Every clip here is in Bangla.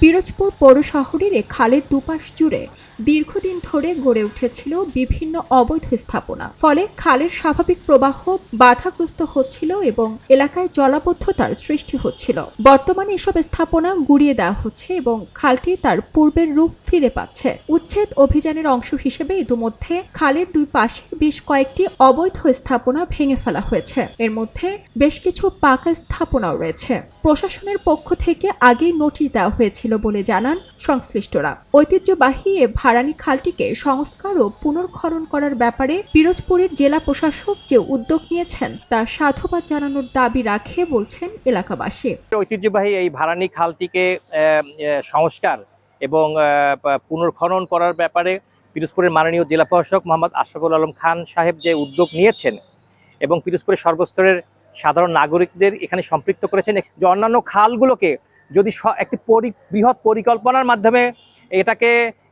পিরোজপুর পৌর শহরের খালের দুপাশ জুড়ে দীর্ঘদিন ধরে গড়ে উঠেছিল বিভিন্ন অবৈধ স্থাপনা। ফলে খালের স্বাভাবিক প্রবাহ বাধাগ্রস্ত হচ্ছিল এবং এলাকায় জলাবদ্ধতার সৃষ্টি হচ্ছিল। বর্তমানে এসব স্থাপনা গুড়িয়ে দেওয়া হচ্ছে এবং খালটি তার পূর্বের রূপ ফিরে পাচ্ছে। উচ্ছেদ অভিযানের অংশ হিসেবে ইতিমধ্যে খালের দুই পাশে বেশ কয়েকটি অবৈধ স্থাপনা ভেঙে ফেলা হয়েছে। এর মধ্যে বেশ কিছু পাকা স্থাপনাও রয়েছে। প্রশাসনের পক্ষ থেকে আগেই নোটিশ দেওয়া হয়েছিল বলে জানান সংশ্লিষ্টরা। ঐতিহ্যবাহী এ ভাড়ানি খালটিকে সংস্কার ও পুনর্খনন করার ব্যাপারে পিরোজপুরের জেলা প্রশাসক যে উদ্যোগ নিয়েছেন, তা সাধুবাদ জানানোর দাবি রাখে বলছেন এলাকাবাসী। ঐতিহ্যবাহী এই ভাড়ানি খালটিকে সংস্কার এবং পুনর্খনন করার ব্যাপারে পিরোজপুরের মাননীয় জেলা প্রশাসক মোহাম্মদ আশরাফুল আলম খান সাহেব যে উদ্যোগ নিয়েছেন এবং পিরোজপুরের সর্বস্তরের সাধারণ নাগরিকদের এখানে সম্পৃক্ত করেছেন। যে অন্যান্য খালগুলোকে যদি একটি বৃহৎ পরিকল্পনার মাধ্যমে এটাকে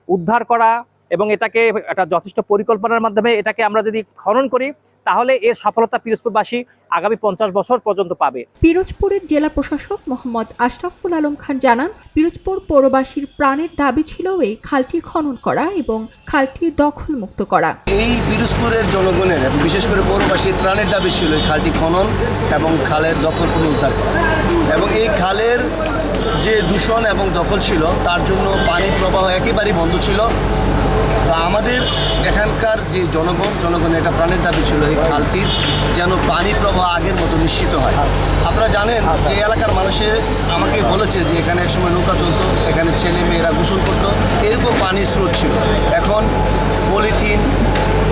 উদ্ধার করা এবং এটাকে একটা যথেষ্ট পরিকল্পনার মাধ্যমে এটাকে আমরা যদি খনন করি তাহলে এর সফলতা পিরোজপুরবাসী আগামী পঞ্চাশ বছর পর্যন্ত পাবে। পিরোজপুরের জেলা প্রশাসক মোহাম্মদ আশরাফুল আলম খান জানান পিরোজপুর পৌরবাসীর প্রাণের দাবি ছিল এই খালটি খনন করা এবং খালটি দখলমুক্ত করা। এই পিরোজপুরের জনগণের এবং বিশেষ করে পৌরবাসীর প্রাণের দাবি ছিল এই খালটি খনন এবং খালের দখল পুনরুদ্ধার করা। এবং এই খালের যে দূষণ এবং দখল ছিল তার জন্য পানি প্রবাহ একেবারেই বন্ধ ছিল। তা আমাদের এখানকার যে জনগণ, জনগণের একটা প্রাণের দাবি ছিল এই খালটির, যেন পানি প্রবাহ আগের মতো নিশ্চিত হয়। আপনারা জানেন যে এলাকার মানুষের আমাকে বলেছে যে এখানে একসময় নৌকা চলতো, এখানে ছেলে মেয়েরা গোসল করতো এরকম পানির স্রোত ছিল। এখন পলিথিন,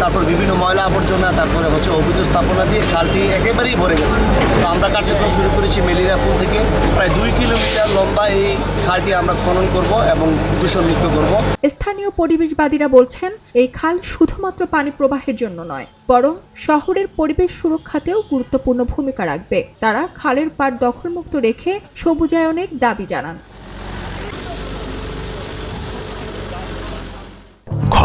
তারপর বিভিন্ন ময়লা আবর্জনা, তারপরে হচ্ছে অবৈধ স্থাপনা দিয়ে খালটি একেবারেই ভরে গেছে। তো আমরা কার্যক্রম শুরু করেছি মেলিরাপুর থেকে। প্রায় দুই কিলোমিটার লম্বা এই খালটি আমরা খনন করব এবং দূষণমুক্ত করব। স্থানীয় পরিবেশবাদীরা বলছেন, এই খাল শুধুমাত্র পানি প্রবাহের জন্য নয়, বরং শহরের পরিবেশ সুরক্ষাতেও গুরুত্বপূর্ণ ভূমিকা রাখবে। তারা খালের পাড় দখলমুক্ত রেখে সবুজায়নের দাবি জানান।